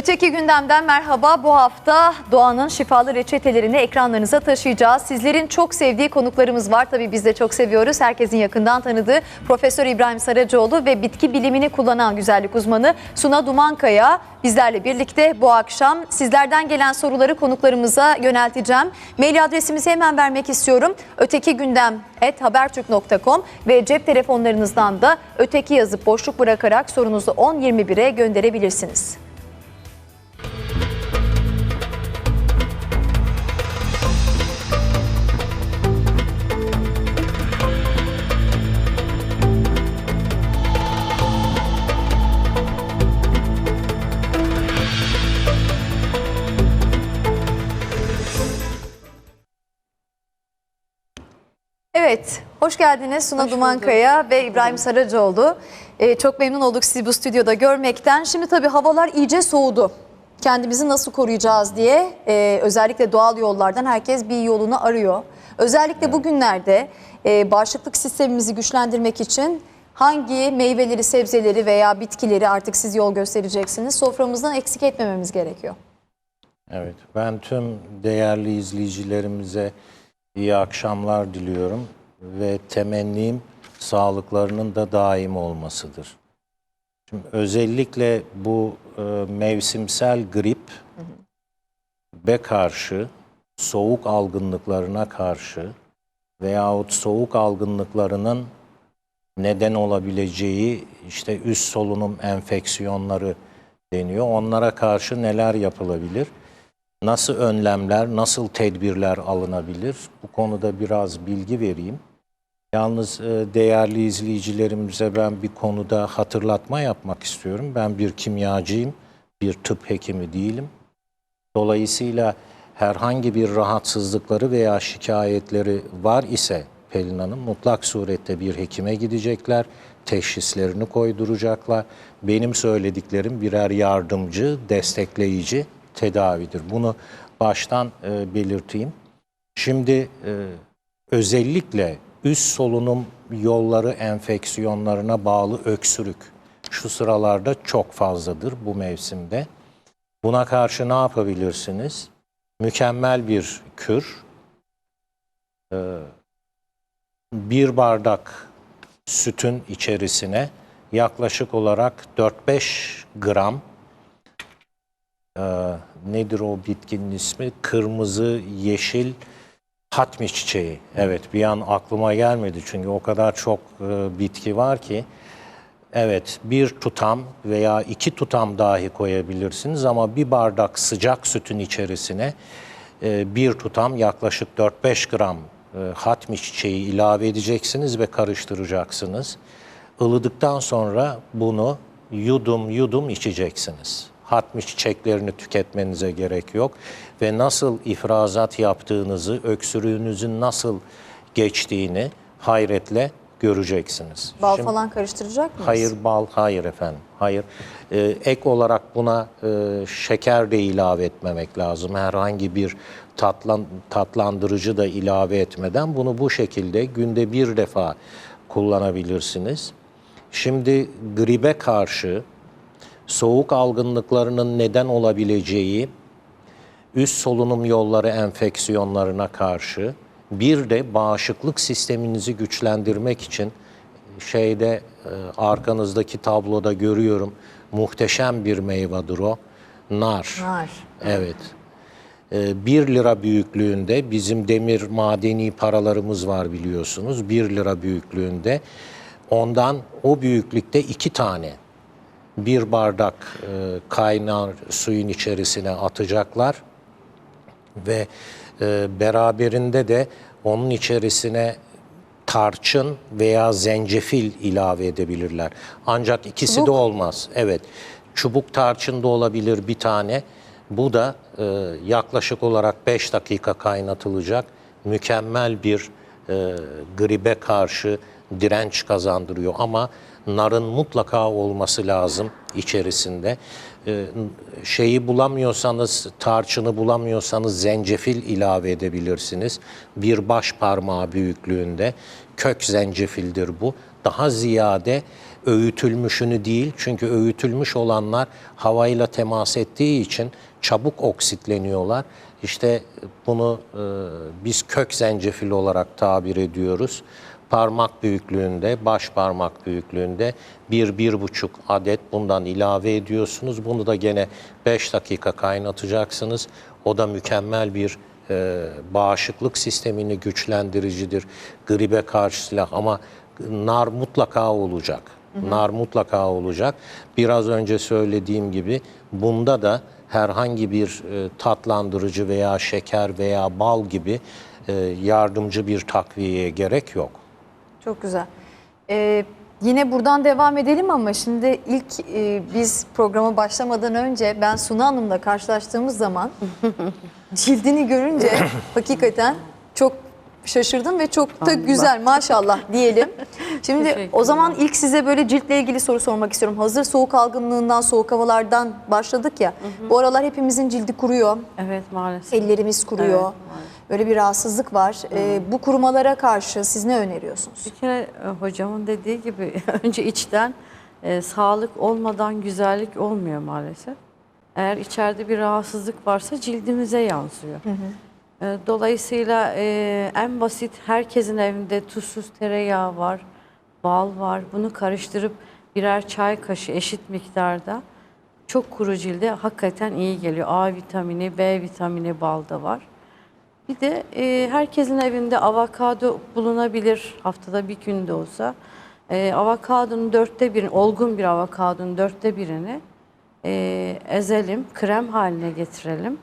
Öteki gündemden merhaba. Bu hafta doğanın şifalı reçetelerini ekranlarınıza taşıyacağız. Sizlerin çok sevdiği konuklarımız var. Tabii biz de çok seviyoruz. Herkesin yakından tanıdığı Profesör İbrahim Saracoğlu ve bitki bilimini kullanan güzellik uzmanı Suna Dumankaya bizlerle birlikte bu akşam sizlerden gelen soruları konuklarımıza yönelteceğim. Mail adresimizi hemen vermek istiyorum. Öteki gündem habertürk.com ve cep telefonlarınızdan da öteki yazıp boşluk bırakarak sorunuzu 10.21'e gönderebilirsiniz. Evet, hoş geldiniz Suna Dumankaya ve İbrahim Saracoğlu. Ee, çok memnun olduk sizi bu stüdyoda görmekten. Şimdi tabii havalar iyice soğudu. Kendimizi nasıl koruyacağız diye e, özellikle doğal yollardan herkes bir yolunu arıyor. Özellikle bugünlerde e, bağışıklık sistemimizi güçlendirmek için hangi meyveleri, sebzeleri veya bitkileri artık siz yol göstereceksiniz soframızdan eksik etmememiz gerekiyor. Evet, ben tüm değerli izleyicilerimize iyi akşamlar diliyorum ve temennim sağlıklarının da daim olmasıdır. Şimdi özellikle bu e, mevsimsel grip ve karşı soğuk algınlıklarına karşı veyahut soğuk algınlıklarının neden olabileceği işte üst solunum enfeksiyonları deniyor. Onlara karşı neler yapılabilir? Nasıl önlemler, nasıl tedbirler alınabilir? Bu konuda biraz bilgi vereyim. Yalnız e, değerli izleyicilerimize ben bir konuda hatırlatma yapmak istiyorum. Ben bir kimyacıyım, bir tıp hekimi değilim. Dolayısıyla herhangi bir rahatsızlıkları veya şikayetleri var ise Pelin Hanım mutlak surette bir hekime gidecekler, teşhislerini koyduracaklar. Benim söylediklerim birer yardımcı, destekleyici tedavidir. Bunu baştan e, belirteyim. Şimdi e, özellikle üst solunum yolları enfeksiyonlarına bağlı öksürük şu sıralarda çok fazladır bu mevsimde. Buna karşı ne yapabilirsiniz? Mükemmel bir kür. Ee, bir bardak sütün içerisine yaklaşık olarak 4-5 gram e, nedir o bitkinin ismi? Kırmızı, yeşil hatmi çiçeği. Evet bir an aklıma gelmedi çünkü o kadar çok e, bitki var ki. Evet bir tutam veya iki tutam dahi koyabilirsiniz ama bir bardak sıcak sütün içerisine e, bir tutam yaklaşık 4-5 gram e, hatmi çiçeği ilave edeceksiniz ve karıştıracaksınız. Ilıdıktan sonra bunu yudum yudum içeceksiniz. Hatmi çiçeklerini tüketmenize gerek yok ve nasıl ifrazat yaptığınızı, öksürüğünüzün nasıl geçtiğini hayretle göreceksiniz. Bal Şimdi- falan karıştıracak mıyız? Hayır bal, hayır efendim. Hayır. Ee, ek olarak buna e, şeker de ilave etmemek lazım. Herhangi bir tatlan, tatlandırıcı da ilave etmeden bunu bu şekilde günde bir defa kullanabilirsiniz. Şimdi gribe karşı soğuk algınlıklarının neden olabileceği üst solunum yolları enfeksiyonlarına karşı bir de bağışıklık sisteminizi güçlendirmek için şeyde e, arkanızdaki tabloda görüyorum muhteşem bir meyvedir o. Nar. Nar. Evet. 1 lira büyüklüğünde bizim demir madeni paralarımız var biliyorsunuz. 1 lira büyüklüğünde. Ondan o büyüklükte iki tane bir bardak e, kaynar suyun içerisine atacaklar ve e, beraberinde de onun içerisine tarçın veya zencefil ilave edebilirler. Ancak ikisi Çubuk. de olmaz. Evet. Çubuk tarçın da olabilir bir tane. Bu da e, yaklaşık olarak 5 dakika kaynatılacak. Mükemmel bir e, gribe karşı direnç kazandırıyor ama narın mutlaka olması lazım içerisinde. E, şeyi bulamıyorsanız, tarçını bulamıyorsanız zencefil ilave edebilirsiniz. Bir baş parmağı büyüklüğünde kök zencefildir bu. Daha ziyade öğütülmüşünü değil. Çünkü öğütülmüş olanlar havayla temas ettiği için çabuk oksitleniyorlar. İşte bunu e, biz kök zencefil olarak tabir ediyoruz. Parmak büyüklüğünde, baş parmak büyüklüğünde bir, bir buçuk adet bundan ilave ediyorsunuz. Bunu da gene 5 dakika kaynatacaksınız. O da mükemmel bir e, bağışıklık sistemini güçlendiricidir. Gribe karşı silah ama nar mutlaka olacak. Nar mutlaka olacak. Biraz önce söylediğim gibi bunda da herhangi bir e, tatlandırıcı veya şeker veya bal gibi e, yardımcı bir takviyeye gerek yok. Çok güzel. Ee, yine buradan devam edelim ama şimdi ilk e, biz programa başlamadan önce ben Suna Hanım'la karşılaştığımız zaman cildini görünce hakikaten çok şaşırdım ve çok da güzel maşallah diyelim. Şimdi o zaman ilk size böyle ciltle ilgili soru sormak istiyorum. Hazır soğuk algınlığından, soğuk havalardan başladık ya. Bu aralar hepimizin cildi kuruyor. Evet maalesef. Ellerimiz kuruyor. Evet, Böyle bir rahatsızlık var. Ee, bu kurumalara karşı siz ne öneriyorsunuz? Bir kere e, hocamın dediği gibi önce içten e, sağlık olmadan güzellik olmuyor maalesef. Eğer içeride bir rahatsızlık varsa cildimize yansıyor. E, dolayısıyla e, en basit herkesin evinde tuzsuz tereyağı var, bal var. Bunu karıştırıp birer çay kaşığı eşit miktarda çok kuru cilde hakikaten iyi geliyor. A vitamini, B vitamini balda var. Bir de e, herkesin evinde avokado bulunabilir haftada bir gün de olsa. E, avokadonun dörtte birini, olgun bir avokadonun dörtte birini e, ezelim, krem haline getirelim.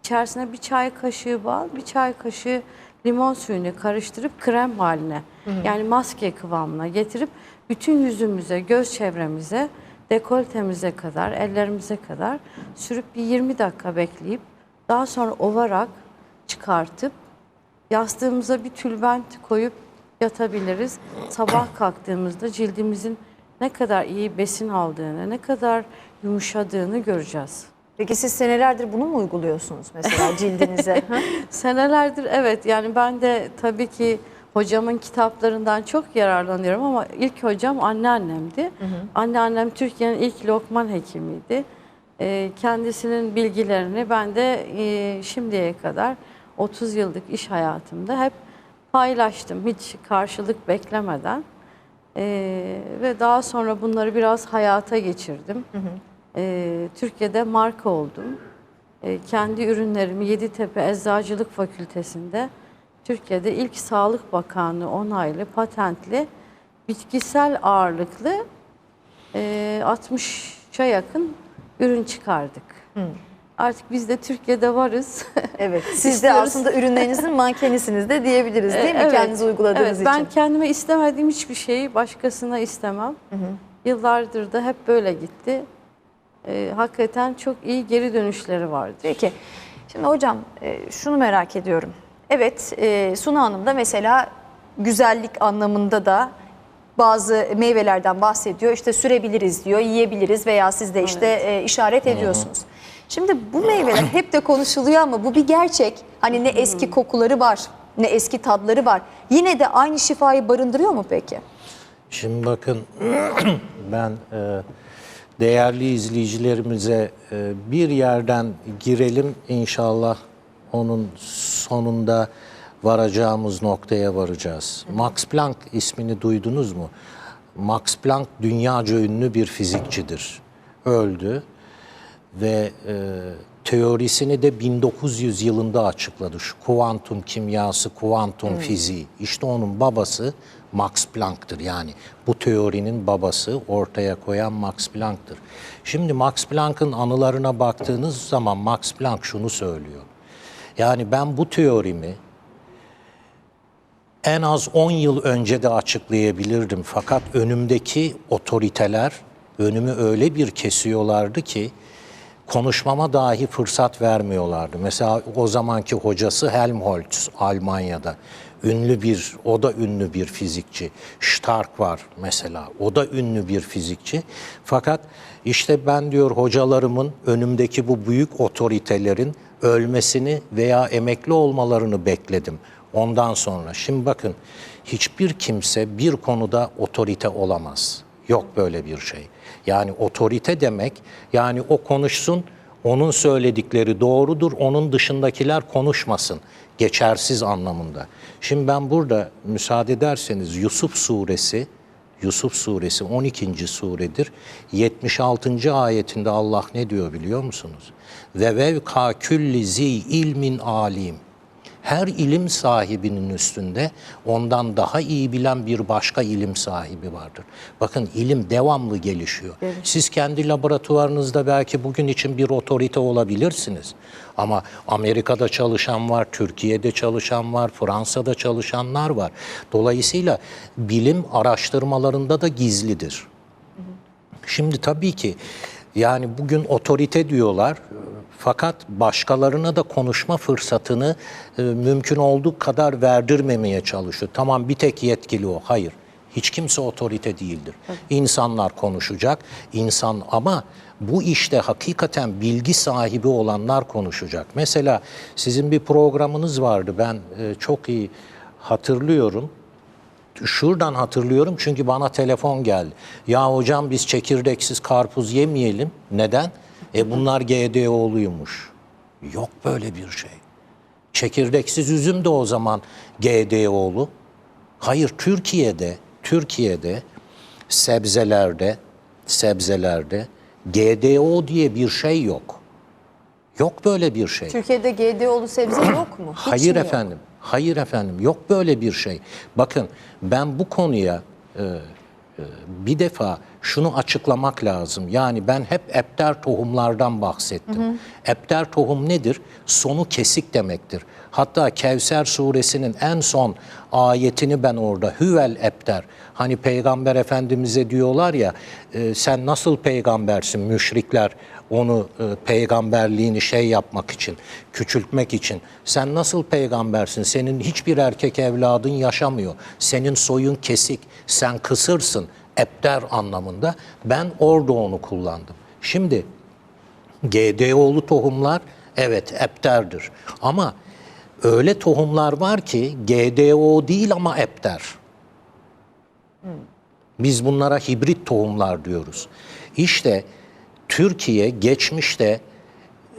İçerisine bir çay kaşığı bal, bir çay kaşığı limon suyunu karıştırıp krem haline yani maske kıvamına getirip bütün yüzümüze, göz çevremize, dekoltemize kadar, ellerimize kadar sürüp bir 20 dakika bekleyip daha sonra ovarak çıkartıp yastığımıza bir tülbent koyup yatabiliriz. Sabah kalktığımızda cildimizin ne kadar iyi besin aldığını, ne kadar yumuşadığını göreceğiz. Peki siz senelerdir bunu mu uyguluyorsunuz mesela cildinize? Hı? Senelerdir evet yani ben de tabii ki hocamın kitaplarından çok yararlanıyorum ama ilk hocam anneannemdi. Anneannem Türkiye'nin ilk lokman hekimiydi. Ee, kendisinin bilgilerini ben de e, şimdiye kadar 30 yıllık iş hayatımda hep paylaştım hiç karşılık beklemeden. Ee, ve daha sonra bunları biraz hayata geçirdim. Ee, Türkiye'de marka oldum. Ee, kendi ürünlerimi Yeditepe Eczacılık Fakültesi'nde Türkiye'de ilk Sağlık Bakanlığı onaylı, patentli, bitkisel ağırlıklı e, 60'a yakın ürün çıkardık. Artık biz de Türkiye'de varız. Evet. Siz de İstiyoruz. aslında ürünlerinizin mankenisiniz de diyebiliriz değil mi? Evet, Kendiniz uyguladığınız evet, için. Ben kendime istemediğim hiçbir şeyi başkasına istemem. Yıllardır da hep böyle gitti. Ee, hakikaten çok iyi geri dönüşleri vardır. Peki. Şimdi hocam e, şunu merak ediyorum. Evet e, Suna Hanım da mesela güzellik anlamında da bazı meyvelerden bahsediyor. İşte sürebiliriz diyor, yiyebiliriz veya siz de işte e, işaret ediyorsunuz. Şimdi bu meyveler hep de konuşuluyor ama bu bir gerçek. Hani ne eski kokuları var, ne eski tadları var. Yine de aynı şifayı barındırıyor mu peki? Şimdi bakın ben e, değerli izleyicilerimize e, bir yerden girelim inşallah onun sonunda varacağımız noktaya varacağız. Max Planck ismini duydunuz mu? Max Planck dünyaca ünlü bir fizikçidir. Öldü ve e, teorisini de 1900 yılında açıkladı. Şu kuantum kimyası, kuantum fiziği. İşte onun babası Max Planck'tır. Yani bu teorinin babası ortaya koyan Max Planck'tır. Şimdi Max Planck'ın anılarına baktığınız zaman Max Planck şunu söylüyor. Yani ben bu teorimi en az 10 yıl önce de açıklayabilirdim. Fakat önümdeki otoriteler önümü öyle bir kesiyorlardı ki konuşmama dahi fırsat vermiyorlardı. Mesela o zamanki hocası Helmholtz Almanya'da. Ünlü bir, o da ünlü bir fizikçi. Stark var mesela, o da ünlü bir fizikçi. Fakat işte ben diyor hocalarımın önümdeki bu büyük otoritelerin ölmesini veya emekli olmalarını bekledim. Ondan sonra şimdi bakın hiçbir kimse bir konuda otorite olamaz. Yok böyle bir şey. Yani otorite demek yani o konuşsun, onun söyledikleri doğrudur, onun dışındakiler konuşmasın. Geçersiz anlamında. Şimdi ben burada müsaade ederseniz Yusuf suresi Yusuf suresi 12. suredir. 76. ayetinde Allah ne diyor biliyor musunuz? Ve vevka külli zi ilmin alim. Her ilim sahibinin üstünde ondan daha iyi bilen bir başka ilim sahibi vardır. Bakın ilim devamlı gelişiyor. Siz kendi laboratuvarınızda belki bugün için bir otorite olabilirsiniz. Ama Amerika'da çalışan var, Türkiye'de çalışan var, Fransa'da çalışanlar var. Dolayısıyla bilim araştırmalarında da gizlidir. Şimdi tabii ki yani bugün otorite diyorlar fakat başkalarına da konuşma fırsatını e, mümkün olduğu kadar verdirmemeye çalışıyor. Tamam bir tek yetkili o. Hayır. Hiç kimse otorite değildir. İnsanlar konuşacak. insan ama bu işte hakikaten bilgi sahibi olanlar konuşacak. Mesela sizin bir programınız vardı. Ben e, çok iyi hatırlıyorum şuradan hatırlıyorum çünkü bana telefon geldi. Ya hocam biz çekirdeksiz karpuz yemeyelim. Neden? E bunlar GDO'luymuş. Yok böyle bir şey. Çekirdeksiz üzüm de o zaman GDO'lu. Hayır Türkiye'de, Türkiye'de sebzelerde, sebzelerde GDO diye bir şey yok. Yok böyle bir şey. Türkiye'de GDO'lu sebze yok mu? Hiç Hayır mi yok? efendim. Hayır efendim. Yok böyle bir şey. Bakın ben bu konuya e, e, bir defa şunu açıklamak lazım. Yani ben hep epter tohumlardan bahsettim. Epter tohum nedir? Sonu kesik demektir. Hatta Kevser suresinin en son ayetini ben orada hüvel epter. Hani peygamber efendimize diyorlar ya e, sen nasıl peygambersin müşrikler onu e, peygamberliğini şey yapmak için, küçültmek için. Sen nasıl peygambersin? Senin hiçbir erkek evladın yaşamıyor. Senin soyun kesik, sen kısırsın. Epter anlamında. Ben orada onu kullandım. Şimdi GDO'lu tohumlar evet epterdir. Ama öyle tohumlar var ki GDO değil ama epter. Biz bunlara hibrit tohumlar diyoruz. İşte Türkiye geçmişte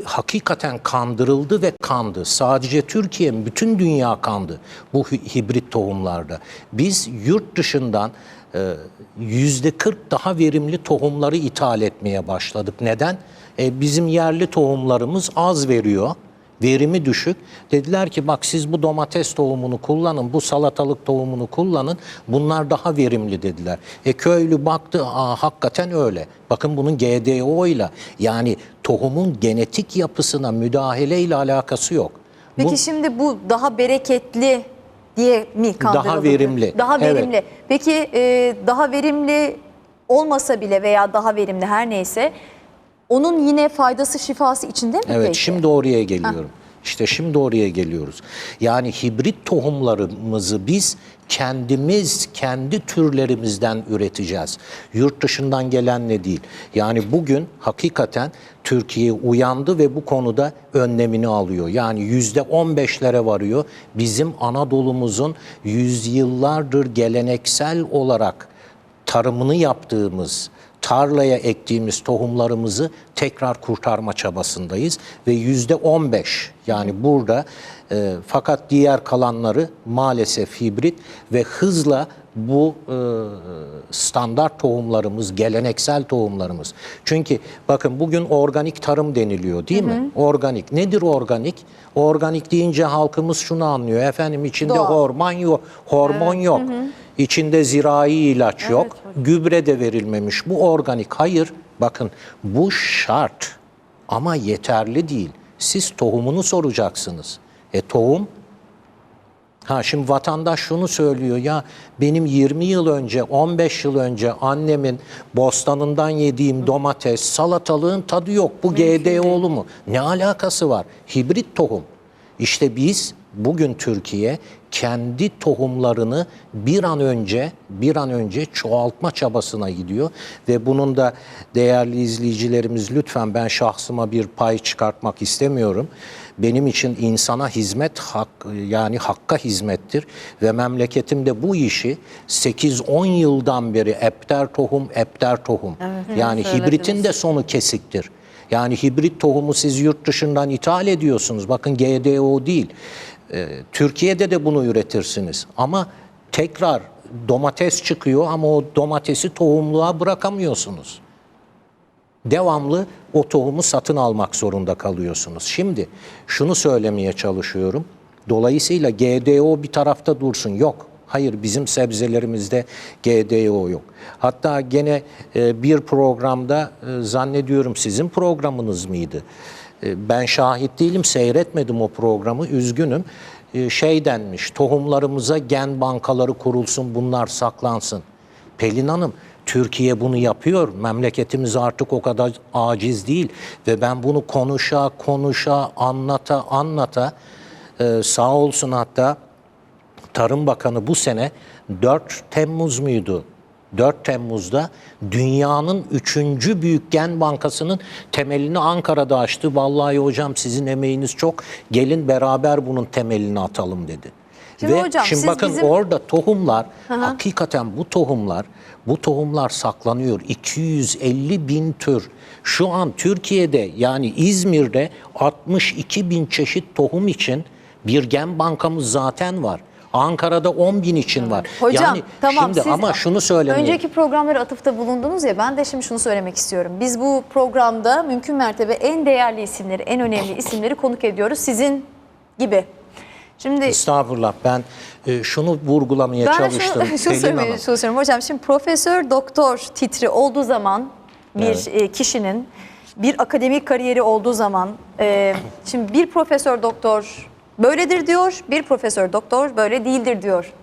hakikaten kandırıldı ve kandı. Sadece Türkiye? Bütün dünya kandı bu hi- hibrit tohumlarda. Biz yurt dışından e, yüzde 40 daha verimli tohumları ithal etmeye başladık. Neden? E, bizim yerli tohumlarımız az veriyor. Verimi düşük. Dediler ki bak siz bu domates tohumunu kullanın, bu salatalık tohumunu kullanın. Bunlar daha verimli dediler. E köylü baktı, aa hakikaten öyle. Bakın bunun GDO ile yani tohumun genetik yapısına müdahale ile alakası yok. Peki Bu- şimdi bu daha bereketli diye mi kandırıldı? Daha verimli, Daha evet. verimli. Peki e, daha verimli olmasa bile veya daha verimli her neyse onun yine faydası şifası içinde mi Evet peki? şimdi oraya geliyorum. İşte şimdi oraya geliyoruz. Yani hibrit tohumlarımızı biz kendimiz, kendi türlerimizden üreteceğiz. Yurt dışından gelenle değil. Yani bugün hakikaten Türkiye uyandı ve bu konuda önlemini alıyor. Yani yüzde on beşlere varıyor. Bizim Anadolu'muzun yüzyıllardır geleneksel olarak tarımını yaptığımız, tarlaya ektiğimiz tohumlarımızı tekrar kurtarma çabasındayız ve yüzde 15 yani burada e, fakat diğer kalanları maalesef hibrit ve hızla bu e, standart tohumlarımız, geleneksel tohumlarımız. Çünkü bakın bugün organik tarım deniliyor değil mi? Organik. Nedir organik? Organik deyince halkımız şunu anlıyor. Efendim içinde Doğal. hormon yok. Hormon yok. İçinde zirai ilaç yok. Gübre de verilmemiş. Bu organik. Hayır. Bakın bu şart ama yeterli değil. Siz tohumunu soracaksınız. E tohum Ha şimdi vatandaş şunu söylüyor ya benim 20 yıl önce 15 yıl önce annemin bostanından yediğim domates salatalığın tadı yok. Bu GDO'lu mu? Ne alakası var? Hibrit tohum. İşte biz bugün Türkiye kendi tohumlarını bir an önce bir an önce çoğaltma çabasına gidiyor ve bunun da değerli izleyicilerimiz lütfen ben şahsıma bir pay çıkartmak istemiyorum. Benim için insana hizmet hak yani hakka hizmettir ve memleketimde bu işi 8-10 yıldan beri epter tohum epter tohum. yani söylediniz. hibritin de sonu kesiktir. Yani hibrit tohumu siz yurt dışından ithal ediyorsunuz. Bakın GDO değil. Ee, Türkiye'de de bunu üretirsiniz. Ama tekrar domates çıkıyor ama o domatesi tohumluğa bırakamıyorsunuz. Devamlı o tohumu satın almak zorunda kalıyorsunuz. Şimdi şunu söylemeye çalışıyorum. Dolayısıyla GDO bir tarafta dursun. Yok. Hayır bizim sebzelerimizde GDO yok. Hatta gene e, bir programda e, zannediyorum sizin programınız mıydı? E, ben şahit değilim, seyretmedim o programı. Üzgünüm. E, şey denmiş, tohumlarımıza gen bankaları kurulsun, bunlar saklansın. Pelin Hanım, Türkiye bunu yapıyor. Memleketimiz artık o kadar aciz değil. Ve ben bunu konuşa konuşa, anlata anlata e, sağ olsun hatta Tarım Bakanı bu sene 4 Temmuz muydu? 4 Temmuz'da dünyanın 3. büyük gen bankasının temelini Ankara'da açtı. Vallahi hocam sizin emeğiniz çok. Gelin beraber bunun temelini atalım dedi. Şimdi Ve hocam, şimdi bakın bizim- orada tohumlar hakikaten bu tohumlar bu tohumlar saklanıyor. 250 bin tür. Şu an Türkiye'de yani İzmir'de 62 bin çeşit tohum için bir gen bankamız zaten var. Ankara'da 10 bin için var. Hocam yani tamam şimdi siz ama şunu söylemeye önceki programlara atıfta bulundunuz ya ben de şimdi şunu söylemek istiyorum. Biz bu programda mümkün mertebe en değerli isimleri, en önemli isimleri konuk ediyoruz sizin gibi. Şimdi Estağfurullah ben e, şunu vurgulamaya ben çalıştım. şunu, şunu Pelin söylemeye çalışıyorum hocam. Şimdi profesör doktor titri olduğu zaman bir Evet. e, kişinin bir akademik kariyeri olduğu zaman e, şimdi bir profesör doktor böyledir diyor, bir profesör doktor böyle değildir diyor.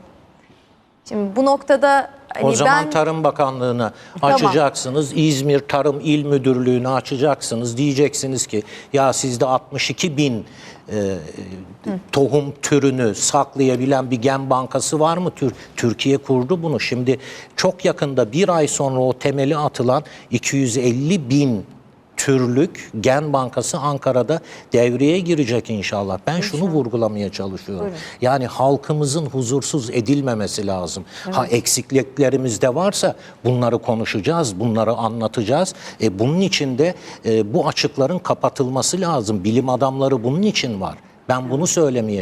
Şimdi bu noktada hani O zaman ben Tarım Bakanlığı'nı Tamam. açacaksınız. İzmir Tarım İl Müdürlüğü'nü açacaksınız. Diyeceksiniz ki ya sizde 62 bin e, tohum türünü saklayabilen bir gen bankası var mı? Tür- Türkiye kurdu bunu. Şimdi çok yakında bir ay sonra o temeli atılan 250 bin türlük gen bankası Ankara'da devreye girecek inşallah. Ben şunu vurgulamaya çalışıyorum. Yani halkımızın huzursuz edilmemesi lazım. Ha eksikliklerimiz de varsa bunları konuşacağız, bunları anlatacağız. E, bunun için de e, bu açıkların kapatılması lazım. Bilim adamları bunun için var. Ben bunu söylemeye